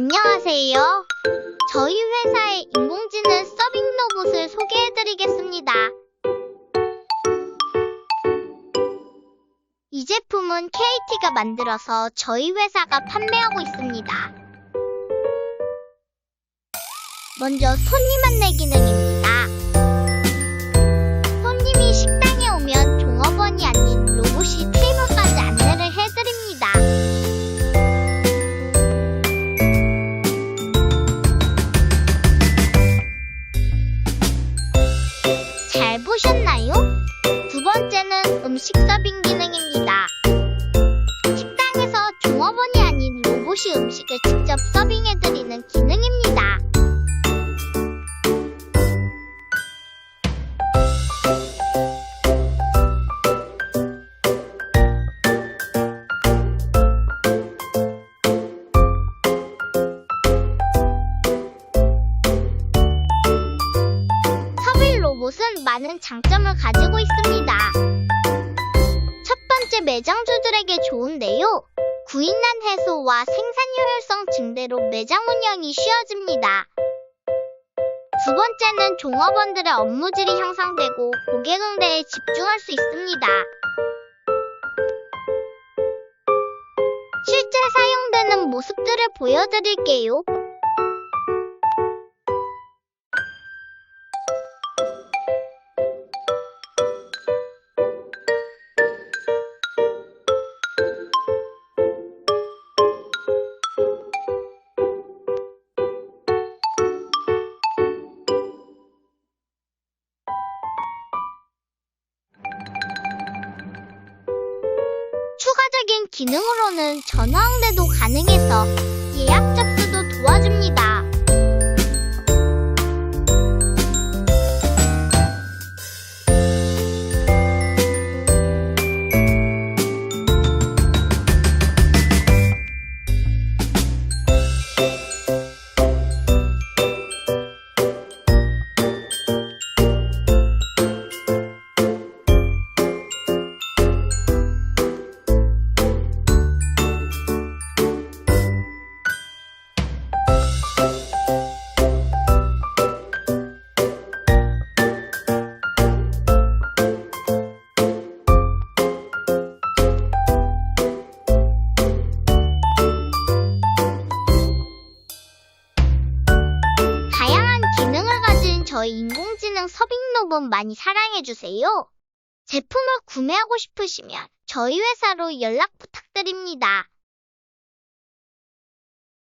안녕하세요. 저희 회사의 인공지능 서빙 로봇을 소개해드리겠습니다. 이 제품은 KT가 만들어서 저희 회사가 판매하고 있습니다. 먼저 손님 안내 기능입니다. 잘 보셨나요? 두 번째는 음식 서빙 기능입니다. 식당에서 종업원이 아닌 로봇이 음식을 직접 서빙 로봇은 많은 장점을 가지고 있습니다. 첫 번째 매장주들에게 좋은데요. 구인난 해소와 생산 효율성 증대로 매장 운영이 쉬워집니다. 두 번째는 종업원들의 업무질이 향상되고 고객 응대에 집중할 수 있습니다. 실제 사용되는 모습들을 보여드릴게요. 기능으로는 전화 응대도 가능해서 예약 접수도 도와줍니다. 저희 인공지능 서빙 로봇 많이 사랑해주세요. 제품을 구매하고 싶으시면 저희 회사로 연락 부탁드립니다.